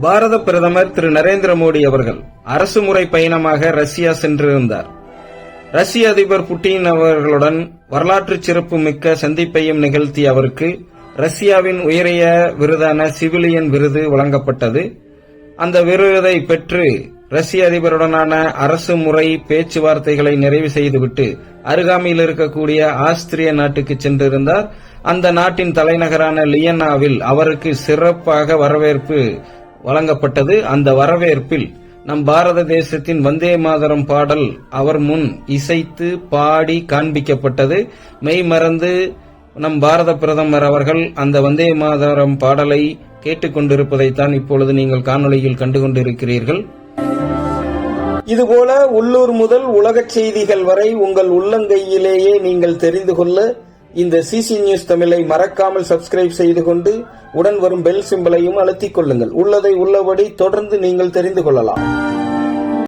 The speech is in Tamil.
பாரத பிரதமர் திரு நரேந்திர மோடி அவர்கள் அரசு முறை பயணமாக ரஷ்யா சென்றிருந்தார். ரஷ்ய அதிபர் புட்டின் அவர்களுடன் வரலாற்று சிறப்பு மிக்க சந்திப்பையும் நிகழ்த்திய அவருக்கு ரஷ்யாவின் உயரிய விருதான சிவிலியன் விருது வழங்கப்பட்டது. அந்த விருதை பெற்று ரஷ்ய அதிபருடனான அரசு முறை பேச்சுவார்த்தைகளை நிறைவு செய்துவிட்டு அருகாமையில் இருக்கக்கூடிய ஆஸ்திரிய நாட்டுக்கு சென்றிருந்தார். அந்த நாட்டின் தலைநகரான லியன்னாவில் அவருக்கு சிறப்பாக வரவேற்பு வழங்கப்பட்டது. அந்த வரவேற்பில் நம் பாரத தேசத்தின் வந்தே மாதரம் பாடல் அவர் முன் இசைத்து பாடி காண்பிக்கப்பட்டது. மெய் மறந்து நம் பாரத பிரதமர் அவர்கள் அந்த வந்தே மாதரம் பாடலை கேட்டுக்கொண்டிருப்பதைத்தான் இப்பொழுது நீங்கள் காணொளியில் கண்டுகொண்டிருக்கிறீர்கள். இதுபோல உள்ளூர் முதல் உலகச் செய்திகள் வரை உங்கள் உள்ளங்கையிலேயே நீங்கள் தெரிந்து கொள்ள இந்த சிசி நியூஸ் தமிழை மறக்காமல் சப்ஸ்கிரைப் செய்து கொண்டு உடன் வரும் பெல் சிம்பலையும் அழுத்திக் கொள்ளுங்கள். உள்ளதை உள்ளபடி தொடர்ந்து நீங்கள் தெரிந்து கொள்ளலாம்.